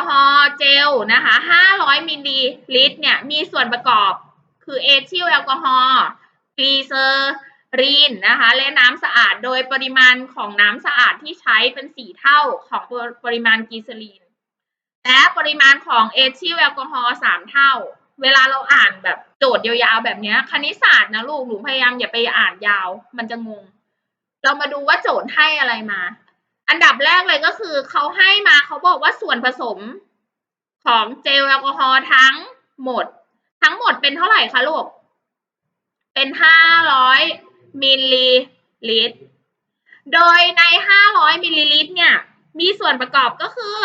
อ่าแอลกอฮอล์เจลนะคะ500มิลลิลิตรเนี่ยมีส่วนประกอบคือเอทิลแอลกอฮอล์กลีเซอรีนนะคะและน้ำสะอาดโดยปริมาณของน้ำสะอาดที่ใช้เป็นสี่เท่าของปริมาณกลีเซอรีน และปริมาณของเอทิลแอลกอฮอล์สามเท่า เวลาเราอ่านแบบโจทย์ยาวๆแบบเนี้ยคณิตศาสตร์นะลูกหนูพยายามอย่าไปอ่านยาว มันจะงง เรามาดูว่าโจทย์ให้อะไรมา อันดับแรกเลยก็คือเขาให้มาเขาบอกว่าส่วนผสมของเจลแอลกอฮอล์ทั้งหมด ทั้งหมดเป็นเท่าไหร่คะลูก เป็นห้าร้อยมิลลิลิตร โดยในห้าร้อยมิลลิลิตรเนี่ย มีส่วนประกอบก็คือ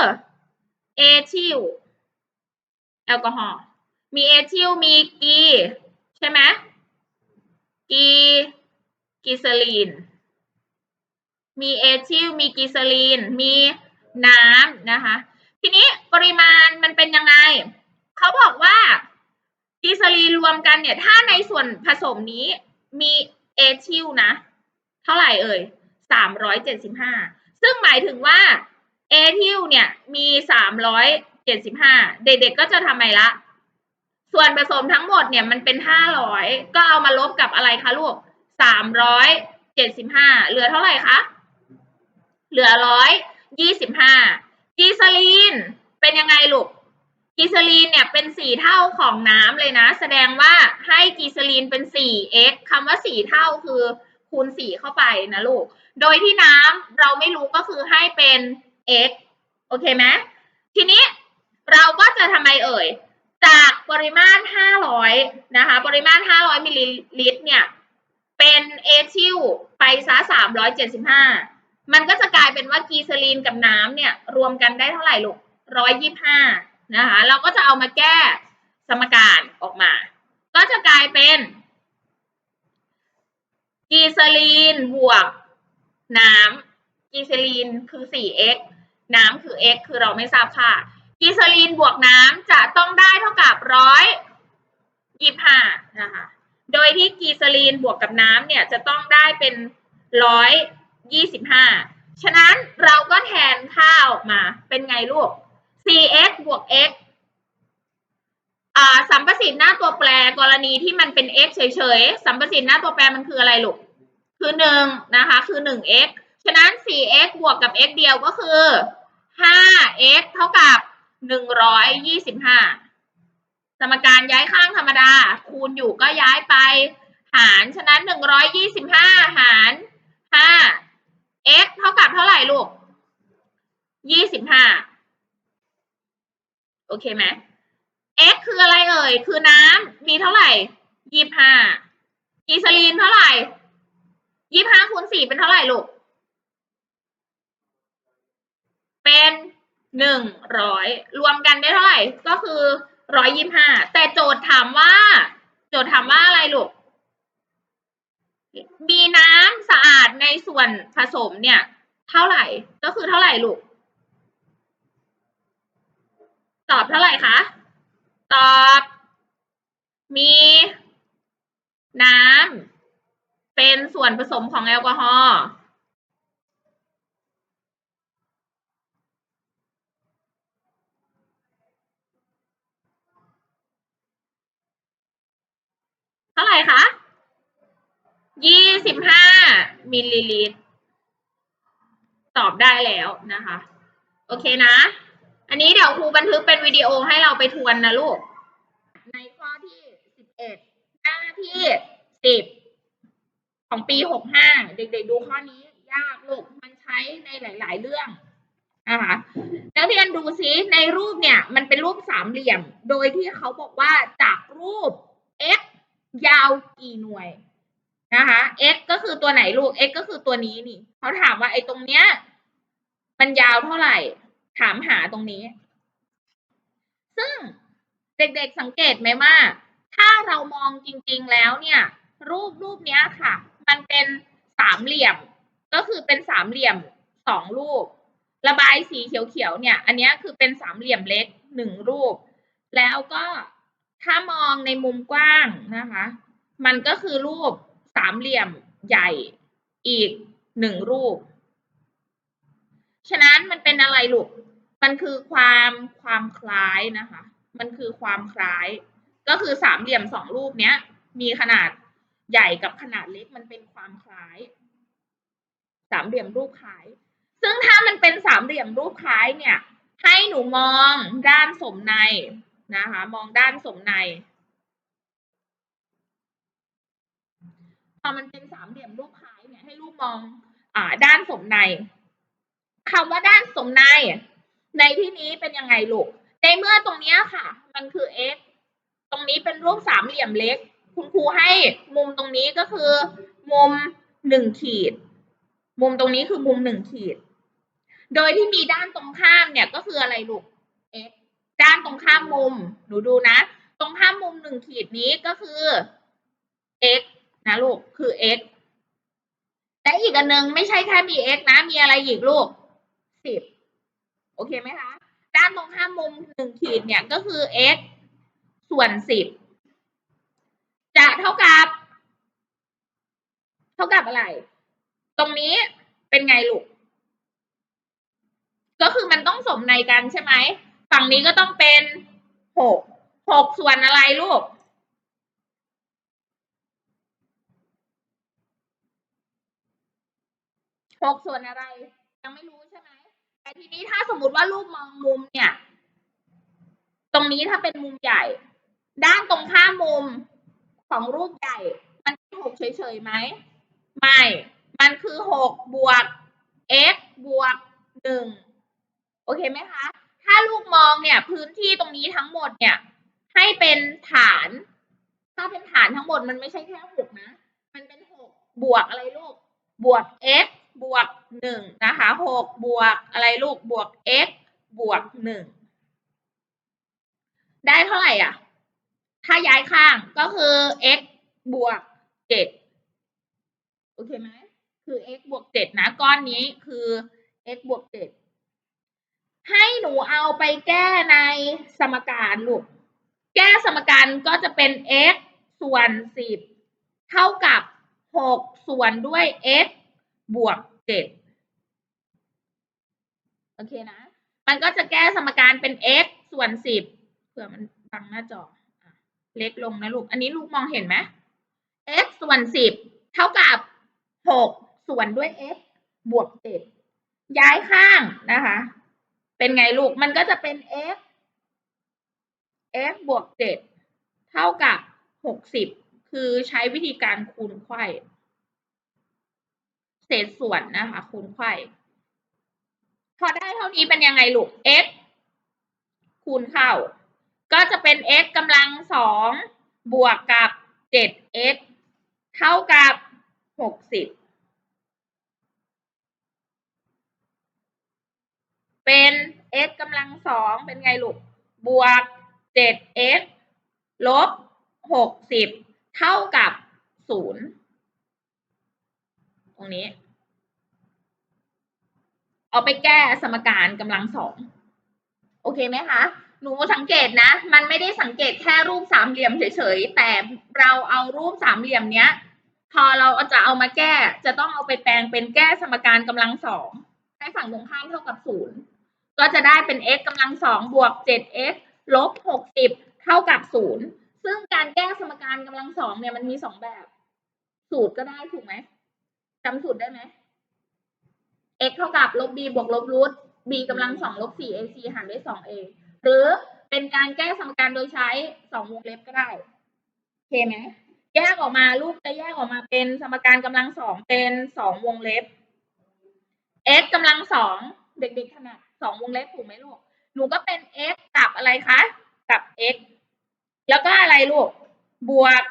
เอทิลแอลกอฮอล์มีเอทิลมีกี ใช่ไหมกีกีเซอรีน มีเอทิล มีกีซอรีน มีน้ำนะคะ ทีนี้ปริมาณมันเป็นยังไง เขาบอกว่ากีซอรีนรวมกันเนี่ย ถ้าในส่วนผสมนี้มีเอทิลนะ เท่าไหร่เอ่ยสามร้อยเจ็ดสิบห้า ซึ่งหมายถึงว่าเอทิลเนี่ยมีสามร้อยเจ็ดสิบห้า เด็กๆก็จะทำไมละ ส่วนผสมทั้งหมดเนี่ยมันเป็นห้าร้อย ก็เอามาลบกับอะไรคะลูกสามร้อยเจ็ดสิบห้า เหลือเท่าไหร่คะ เหลือร้อยยี่สิบห้ากีซาลีนเป็นยังไงลูกกีซาลีนเนี่ยเป็นสี่เท่าของน้ำเลยนะ แสดงว่าให้กีซาลีนเป็นสี่ x คำว่าสี่เท่าคือคูณสี่เข้าไปนะลูก โดยที่น้ำเราไม่รู้ก็คือให้เป็น x โอเคไหมทีนี้เราก็จะทำไมเอ่ย จากปริมาณ500นะคะ ปริมาณ500มิลลิลิตรเนี่ยเป็นเอทิลไปซะ375มั มันก็จะกลายเป็นว่ากีซาลีนกับน้ำเนี่ยรวมกันได้เท่าไหร่ลูก125นะคะ เราก็จะเอามาแก้สมการออกมา ก็จะกลายเป็นกีซาลีนบวกน้ำกีซาลีนคือ 4x น้ำคือ x คือเราไม่ทราบค่ากีซาลีนบวกน้ำจะต้องได้เท่ากับร้อยยี่ห้านะคะ โดยที่กีซาลีนบวกกับน้ำเนี่ยจะต้องได้เป็นร้อย ยี่สิบห้าฉะนั้นเราก็แทนค่าออกมาเป็นไงลูก 4x บวก x อ่าสัมประสิทธิ์หน้าตัวแปรกรณีที่มันเป็น x เฉยๆ สัมประสิทธิ์หน้าตัวแปรมันคืออะไรลูก คือหนึ่งนะคะ คือหนึ่ง x ฉะนั้น 4x บวกกับ x เดียวก็คือ 5x เท่ากับ 125 สมการย้ายข้างธรรมดา คูณอยู่ก็ย้ายไป หาร ฉะนั้น 125 หาร 5 x เท่ากับเท่าไหร่ลูก25โอเคไหม x คืออะไรเอ่ย คือน้ำมีเท่าไหร่25กีซาลีนเท่าไหร่25คูณ4เป็นเท่าไหร่ลูก เป็นหนึ่งร้อยรวมกันได้เท่าไหร่ ก็คือร้อยยี่ห้าแต่โจทย์ถามว่า โจทย์ถามว่าอะไรลูก มีน้ำสะอาดในส่วนผสมเนี่ย เท่าไหร่ก็คือเท่าไหร่ลูก ตอบเท่าไหร่คะ ตอบ มี น้ำเป็นส่วนผสมของแอลกอฮอล์เท่าไหร่คะ ยี่สิบห้ามิลลิลิตร ตอบได้แล้วนะคะ โอเคนะ อันนี้เดี๋ยวครูบันทึกเป็นวิดีโอให้เราไปทวนนะลูก ในข้อที่สิบเอ็ดหน้าที่สิบของปีหกห้าเด็กๆดูข้อนี้ยากลูก มันใช้ในหลายๆเรื่องนะคะนักเรียนดูซิในรูปเนี่ยมันเป็นรูปสามเหลี่ยม โดยที่เขาบอกว่าจากรูป x ยาวกี่หน่วย นะคะ x ก็คือตัวไหนลูก x ก็คือตัวนี้นี่เขาถามว่าไอ้ตรงเนี้ย มันยาวเท่าไหร่ ถามหาตรงนี้ ซึ่งเด็กๆสังเกตไหมว่า ถ้าเรามองจริงๆแล้วเนี่ย รูปรูปเนี้ยค่ะ มันเป็นสามเหลี่ยม ก็คือเป็นสามเหลี่ยมสองรูป ระบายสีเขียวๆเนี่ย อันนี้คือเป็นสามเหลี่ยมเล็กหนึ่งรูป แล้วก็ถ้ามองในมุมกว้างนะคะ มันก็คือรูป สามเหลี่ยมใหญ่อีกหนึ่งรูป ฉะนั้นมันเป็นอะไรลูก มันคือความความคล้ายนะคะ มันคือความคล้าย ก็คือสามเหลี่ยมสองรูปเนี้ย มีขนาดใหญ่กับขนาดเล็กมันเป็นความคล้าย สามเหลี่ยมรูปคล้าย ซึ่งถ้ามันเป็นสามเหลี่ยมรูปคล้ายเนี่ย ให้หนูมองด้านสมในนะคะ มองด้านสมใน พอมันเป็นสามเหลี่ยมรูปคล้ายเนี่ยให้ลูกมองอ่าด้านสมในคำว่าด้านสมใน ในที่นี้เป็นยังไงลูก ในเมื่อตรงเนี้ยค่ะ มันคือ x ตรงนี้เป็นรูปสามเหลี่ยมเล็ก คุณครูให้มุมตรงนี้ก็คือ มุมหนึ่งขีด มุมตรงนี้คือมุมหนึ่งขีด โดยที่มีด้านตรงข้ามเนี่ยก็คืออะไรลูก x ด้านตรงข้ามมุม หนูดูนะ ตรงข้ามมุมหนึ่งขีดนี้ก็คือ x นะลูกคือ x และอีกอันหนึ่งไม่ใช่แค่มี x นะ มีอะไรอีกลูกสิบโอเคไหมคะด้านตรงข้ามมุมหนึ่งขีดเนี่ยก็คือ x ส่วนสิบจะเท่ากับ เท่ากับอะไร ตรงนี้เป็นไงลูก ก็คือมันต้องสมในกันใช่ไหม ฝั่งนี้ก็ต้องเป็นหกหกส่วนอะไรลูก ห กส่วนอะไร ยังไม่รู้ใช่ไหมแต่ทีนี้ถ้าสมมติว่ารูปมองมุมเนี่ย ตรงนี้ถ้าเป็นมุมใหญ่ ด้านตรงข้ามมุมของรูปใหญ่ มันเป็นหกเฉยๆไหมไม่ มันคือหกบวก x บวกหนึ่งโอเคไหมคะถ้าลูกมองเนี่ยพื้นที่ตรงนี้ทั้งหมดเนี่ย ให้เป็นฐาน ถ้าเป็นฐานทั้งหมดมันไม่ใช่แค่หกนะ มันเป็นหกบวกอะไรลูก บวก x บวกหนึ่งนะคะหกบวกอะไรลูกบวก x บวกหนึ่งได้เท่าไหร่อะ ถ้าย้ายข้างก็คือ x บวกเจ็ดโอเคไหมคือ x บวกเจ็ดนะ ก้อนนี้คือ x บวกเจ็ดให้หนูเอาไปแก้ในสมการลูก แก้สมการก็จะเป็น x ส่วนสิบเท่ากับหกส่วนด้วย x บวกเจ็ดโอเคนะ มันก็จะแก้สมการเป็น x ส่วนสิบเผื่อมันบังหน้าจอเล็กลงนะลูก อันนี้ลูกมองเห็นไหม x ส่วนสิบเท่ากับหกส่วนด้วย x บวกเจ็ดย้ายข้างนะคะ เป็นไงลูก มันก็จะเป็น x x บวกเจ็ดเท่ากับหกสิบคือใช้วิธีการคูณไขว้ เศษส่วนนะคะคูณไขว้พอได้เท่านี้เป็นยังไงลูก x คูณเข้า ก็จะเป็น x กำลังสองบวกกับเจ็ด x เท่ากับหกสิบเป็น x กำลังสองเป็นไงลูก บวกเจ็ด x ลบหกสิบเท่ากับศูนย์ ตรงนี้ เอาไปแก้สมการกำลังสองโอเคไหมคะหนูสังเกตนะ มันไม่ได้สังเกตแค่รูปสามเหลี่ยมเฉยๆ แต่เราเอารูปสามเหลี่ยมเนี้ย พอเราจะเอามาแก้ จะต้องเอาไปแปลงเป็นแก้สมการกำลังสองให้ฝั่งตรงข้ามเท่ากับศูนย์ก็จะได้เป็น x กำลังสองบวก 7x ลบ 60 เท่ากับศูนย์ซึ่งการแก้สมการกำลังสองเนี่ยมันมีสองแบบ สูตรก็ได้ถูกไหม จำสูตรได้ไหม x เท่ากับลบ b บวกลบรูท b กำลังสองลบ 4ac หารด้วย 2a หรือเป็นการแก้สมการโดยใช้สองวงเล็บก็ได้โอเคไหมแยกออกมาลูกจะแยกออกมาเป็นสมการกำลังสองเป็นสองวงเล็บ x กำลังสองเด็กๆถนัดสองวงเล็บถูกไหมลูก หนูก็เป็น x กับอะไรคะ กับ x แล้วก็อะไรลูก บวก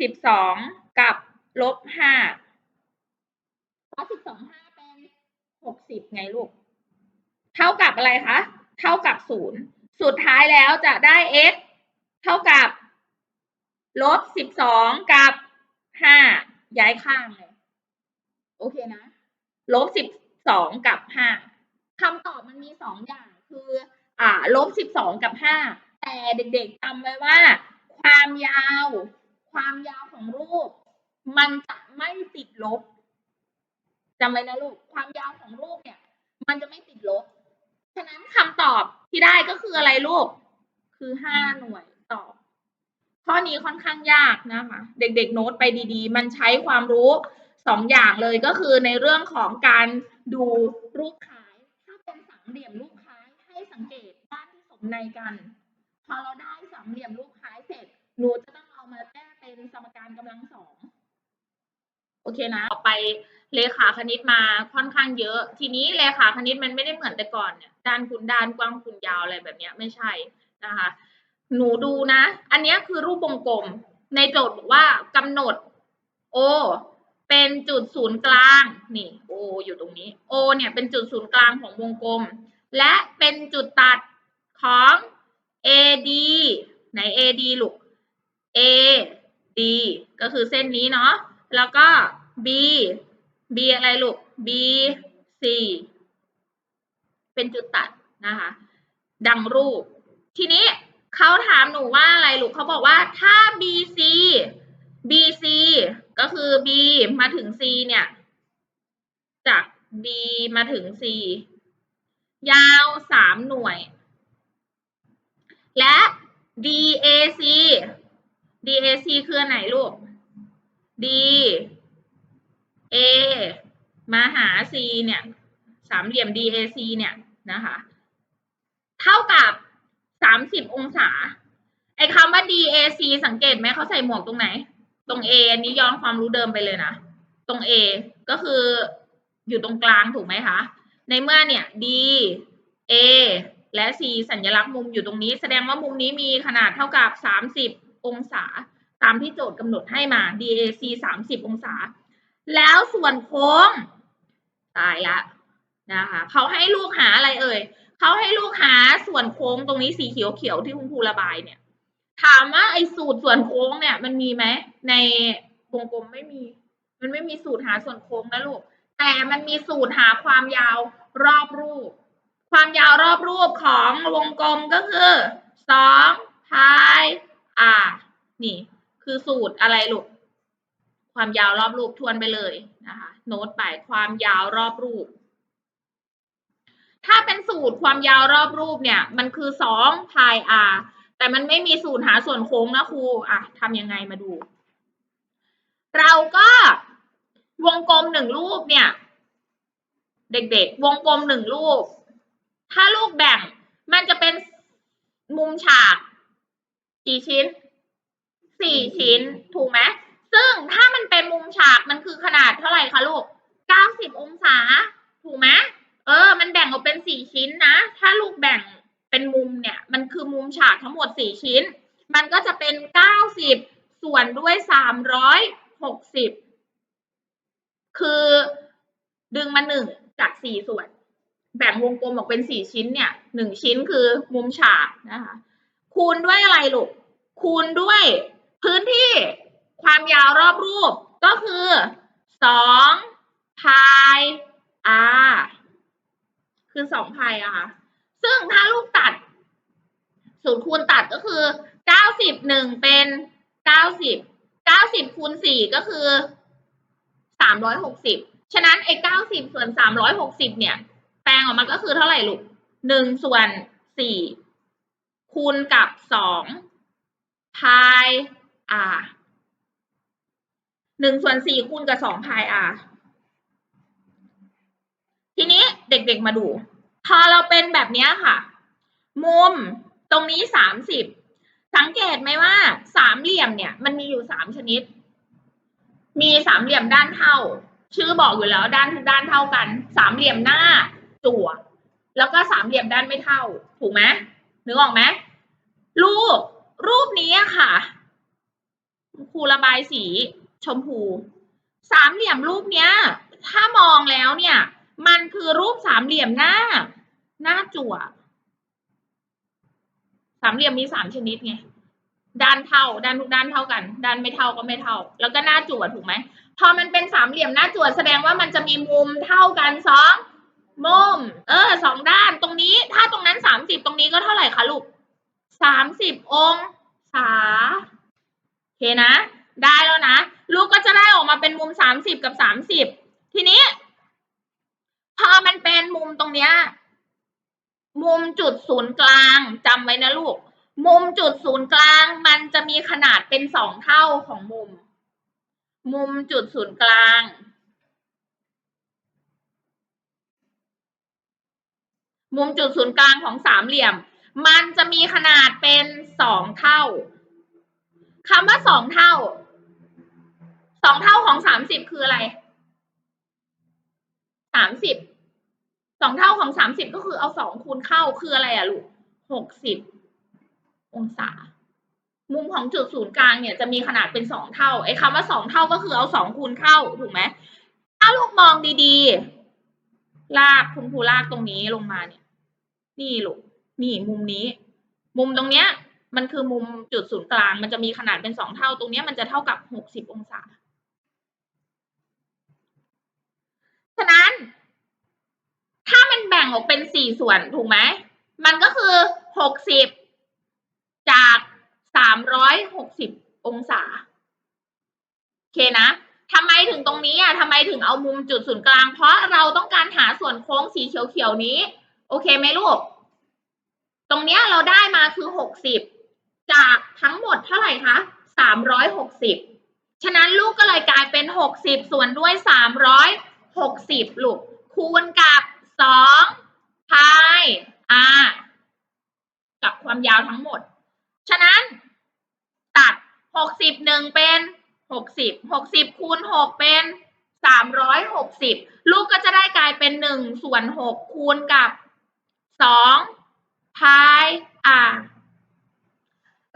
สิบสองกับลบห้า เพราสิบสองห้าเป็นหกสิบไงลูก เท่ากับอะไรคะ เท่ากับศูนย์ สุดท้ายแล้วจะได้ x เท่ากับลบสิบสองกับห้าย้ายข้างเลย โอเคนะ ลบสิบสองกับห้าคำตอบมันมีสองอย่างคือ อ่า ลบสิบสองกับห้า แต่เด็กๆจำไว้ว่า ความยาว ความยาวของรูป มันจะไม่ติดลบ จำไว้นะลูก ความยาวของรูปเนี่ย มันจะไม่ติดลบ ฉะนั้นคำตอบที่ได้ก็คืออะไรลูก คือห้าหน่วยต่อข้อนี้ค่อนข้างยากนะคะ เด็กๆ โน้ตไปดีๆ มันใช้ความรู้สองอย่างเลยก็คือในเรื่องของการดูรูปคล้าย ถ้าเป็นสามเหลี่ยมรูปคล้ายให้สังเกตด้านที่สมในกัน พอเราได้สามเหลี่ยมรูปคล้ายเสร็จ หนูจะต้องเอามาแก้เป็นสมการกำลังสอง โอเคนะ ต่อไป เลขาคณิตมาค่อนข้างเยอะ ทีนี้เลขาคณิตมันไม่ได้เหมือนแต่ก่อนเนี่ยด้านคูณด้านกว้างคูณยาวอะไรแบบนี้ไม่ใช่นะคะ หนูดูนะ อันนี้คือรูปวงกลม ในโจทย์บอกว่ากำหนด O เป็นจุดศูนย์กลางนี่ O อยู่ตรงนี้ O เนี่ยเป็นจุดศูนย์กลางของวงกลม และเป็นจุดตัดของ AD ไหน AD ลูก AD ก็คือเส้นนี้เนาะแล้วก็ B B อะไรลูก B C เป็นจุดตัดนะคะ ดังรูป ทีนี้เขาถามหนูว่าอะไรลูกเขาบอกว่าถ้า BC BC ก็คือ B มาถึง C เนี่ย จาก B มาถึง C ยาวสามหน่วย และ DAC DAC คืออันไหนลูก D A มาหา C เนี่ยสามเหลี่ยม DAC เนี่ยนะคะเท่ากับสามสิบองศา ไอ้คำว่า DAC สังเกตไหมเขาใส่หมวกตรงไหน ตรง A อันนี้ย้อนความรู้เดิมไปเลยนะ ตรง A ก็คืออยู่ตรงกลางถูกไหมคะ ในเมื่อเนี่ย D A และ C สัญลักษณ์มุมอยู่ตรงนี้ แสดงว่ามุมนี้มีขนาดเท่ากับ 30 องศา ตามที่โจทย์กำหนดให้มา DAC 30 องศา แล้วส่วนโค้งตายละนะคะเขาให้ลูกหาอะไรเอ่ยเขาให้ลูกหาส่วนโค้งตรงนี้สีเขียวๆที่คุณครูระบายเนี่ย ถามว่าไอ้สูตรส่วนโค้งเนี่ย มันมีไหมในวงกลมไม่มี มันไม่มีสูตรหาส่วนโค้งนะลูกแต่มันมีสูตรหาความยาวรอบรูป ความยาวรอบรูปของวงกลมก็คือสองพายอ่านี่ คือสูตรอะไรลูก ความยาวรอบรูปทวนไปเลยนะคะโน้ตไปความยาวรอบรูป ถ้าเป็นสูตรความยาวรอบรูปเนี่ย มันคือสองพาแต่มันไม่มีสูตรหาส่วนโค้งนะครูอะทำยังไงมาดู เราก็วงกลมหนึ่งรูปเนี่ย เด็กๆ วงกลมหนึ่งรูป ถ้าลูกแบ่งมันจะเป็นมุมฉาก กี่ชิ้น สี่ชิ้น ถูกไหม ซึ่งถ้ามันเป็นมุมฉากมันคือขนาดเท่าไหร่คะลูกเก้าสิบองศา ถูกไหมเออ มันแบ่งออกเป็นสี่ชิ้นนะ ถ้าลูกแบ่งเป็นมุมเนี่ย มันคือมุมฉากทั้งหมดสี่ชิ้น มันก็จะเป็นเก้าสิบส่วนด้วยสามร้อยหกสิบคือดึงมาหนึ่งจากสี่ส่วน แบ่งวงกลมออกเป็นสี่ชิ้นเนี่ยหนึ่งชิ้นคือมุมฉากนะคะ คูณด้วยอะไรลูก คูณด้วยพื้นที่ ความยาวรอบรูปก็คือสองพาย r คือสองพายอะค่ะ ซึ่งถ้าลูกตัดสูตรคูณตัดก็คือเก้าสิบหนึ่งเป็นเก้าสิบเก้าสิบคูณสี่ก็คือสามร้อยหกสิบฉะนั้นไอ้เก้าสิบส่วนสามร้อยหกสิบเนี่ย แปลงออกมาก็คือเท่าไหร่ลูกหนึ่งส่วนสี่คูณกับสองพาย r หนึ่งส่วนสี่คูณกับสองพาย r ทีนี้เด็กๆมาดู พอเราเป็นแบบนี้ค่ะ มุมตรงนี้สามสิบสังเกตไหมว่าสามเหลี่ยมเนี่ย มันมีอยู่สามชนิด มีสามเหลี่ยมด้านเท่า ชื่อบอกอยู่แล้วด้านทุกด้านเท่ากัน สามเหลี่ยมหน้าจั่ว แล้วก็สามเหลี่ยมด้านไม่เท่า ถูกไหมนึกออกไหมรูปรูปนี้ค่ะครูระบายสี ชมพู สามเหลี่ยมรูปเนี้ย ถ้ามองแล้วเนี่ย มันคือรูปสามเหลี่ยมหน้า หน้าจั่ว สามเหลี่ยมมีสามชนิดไงด้านเท่าด้านทุกด้านเท่ากัน ด้านไม่เท่าก็ไม่เท่า แล้วก็หน้าจั่วถูกไหมพอมันเป็นสามเหลี่ยมหน้าจั่วแสดงว่ามันจะมีมุมเท่ากันสองมุม เออสองด้านตรงนี้ ถ้าตรงนั้นสามสิบตรงนี้ก็เท่าไหร่คะลูกสามสิบองศาโอเคนะ ได้แล้วนะ ลูกก็จะได้ออกมาเป็นมุมสามสิบกับสามสิบทีนี้ พอมันเป็นมุมตรงเนี้ยมุมจุดศูนย์กลางจำไว้นะลูก มุมจุดศูนย์กลางมันจะมีขนาดเป็นสองเท่าของมุม มุมจุดศูนย์กลาง มุมจุดศูนย์กลางของสามเหลี่ยม มันจะมีขนาดเป็นสองเท่าคำว่าสองเท่า สองเท่าของสามสิบคืออะไรสามสิบสองเท่าของสามสิบก็คือเอาสองคูณเข้าคืออะไรอะลูกหกสิบองศา มุมของจุดศูนย์กลางเนี่ยจะมีขนาดเป็นสองเท่าไอ้คำว่าสองเท่าก็คือเอาสองคูณเข้าถูกไหมถ้าลูกมองดีๆ ลากคุณครูลากตรงนี้ลงมาเนี่ย นี่ลูกนี่มุมนี้ มุมตรงเนี้ย มันคือมุมจุดศูนย์กลาง มันจะมีขนาดเป็นสองเท่า ตรงเนี้ยมันจะเท่ากับหกสิบองศา ฉะนั้น ถ้ามัน แบ่งออกเป็นสี่ส่วนถูกไหม มันก็คือหกสิบจากสามร้อยหกสิบองศา โอเคนะทำไมถึงตรงนี้อะทำไมถึงเอามุมจุดศูนย์กลาง เพราะเราต้องการหาส่วนโค้งสีเขียวๆนี้ โอเคไหมลูก ตรงเนี้ยเราได้มาคือหกสิบจากทั้งหมดเท่าไหร่คะสามร้อยหกสิบฉะนั้นลูกก็เลยกลายเป็นหกสิบส่วนด้วยสามร้อยหกสิบลูก คูณกับ สองพายอากับความยาวทั้งหมด ฉะนั้น ตัดหกสิบหนึ่งเป็นหกสิบหกสิบคูณหกเป็นสามร้อยหกสิบลูกก็จะได้กลายเป็นหนึ่งส่วนหกคูณกับสองพายอา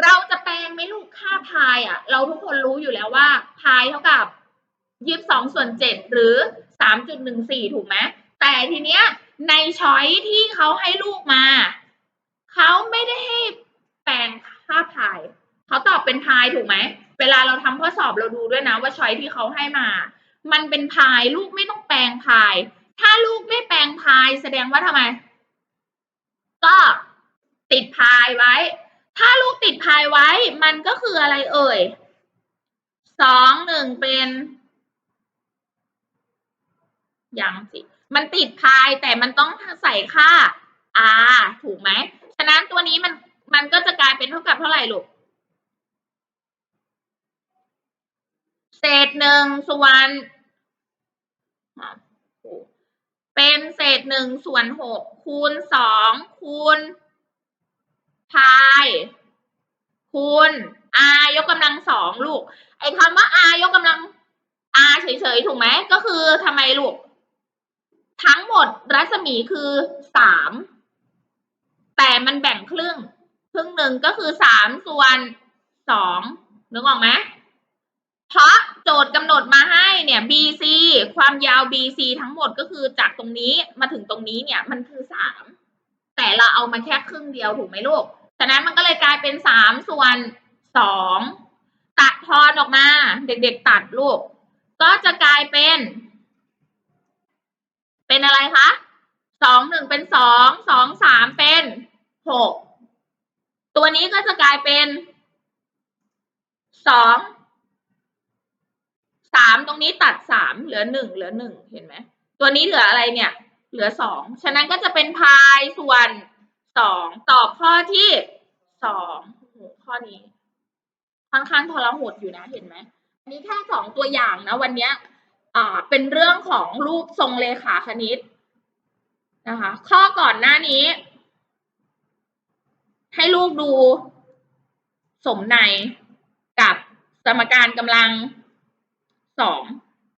เราจะแปลงไหม่ลูกค่าพายอะ เราทุกคนรู้อยู่แล้วว่าพายเท่ากับยี่สิบสองส่วนเจ็ดหรือสามจุดหนึ่งสี่ถูกไหมแต่ทีเนี้ย ในช้อยที่เขาให้ลูกมา เขาไม่ได้ให้แปลงค่าพาย เขาตอบเป็นพายถูกไหม เวลาเราทำข้อสอบเราดูด้วยนะว่าช้อยที่เขาให้มา มันเป็นพายลูกไม่ต้องแปลงพาย ถ้าลูกไม่แปลงพายแสดงว่าทำไม ก็ติดพายไว้ ถ้าลูกติดพายไว้ มันก็คืออะไรเอ่ยสองหนึ่งเป็นยังสิ มันติดพายแต่มันต้องใส่ค่า r ถูกไหม ฉะนั้นตัวนี้มันมันก็จะกลายเป็นเท่ากับเท่าไหร่ลูก เศษหนึ่งส่วนเป็นเศษหนึ่งส่วนหกคูณสองคูณพายคูณ r ยกกำลังสองลูก ไอ้คำว่า r ยกกำลัง r เฉยๆ ถูกไหม ก็คือทำไมลูก ทั้งหมดรัศมีคือสามแต่มันแบ่งครึ่ง ครึ่งหนึ่งก็คือสามส่วนสองนึกออกไหมเพราะโจทย์กำหนดมาให้เนี่ย BC ความยาว BC ทั้งหมดก็คือจากตรงนี้มาถึงตรงนี้เนี่ยมันคือสามแต่เราเอามาแค่ครึ่งเดียวถูกไหมลูกฉะนั้นมันก็เลยกลายเป็นสามส่วนสองตัดทอนออกมา เด็กๆตัดลูก ก็จะกลายเป็น เป็นอะไรคะสองหนึ่งเป็นสองสองสามเป็นหกตัวนี้ก็จะกลายเป็นสองสามตรงนี้ตัดสามเหลือหนึ่งเหลือหนึ่งเห็นไหมตัวนี้เหลืออะไรเนี่ย เหลือสองฉะนั้นก็จะเป็นพายส่วนสองตอบข้อที่สองข้อนี้ค่อนข้างทรหดอยู่นะเห็นไหมอันนี้แค่สองตัวอย่างนะวันเนี้ย เป็นเรื่องของรูปทรงเลขาคณิตนะคะ ข้อก่อนหน้านี้ ให้ลูกดูสมในกับสมการกำลังสอง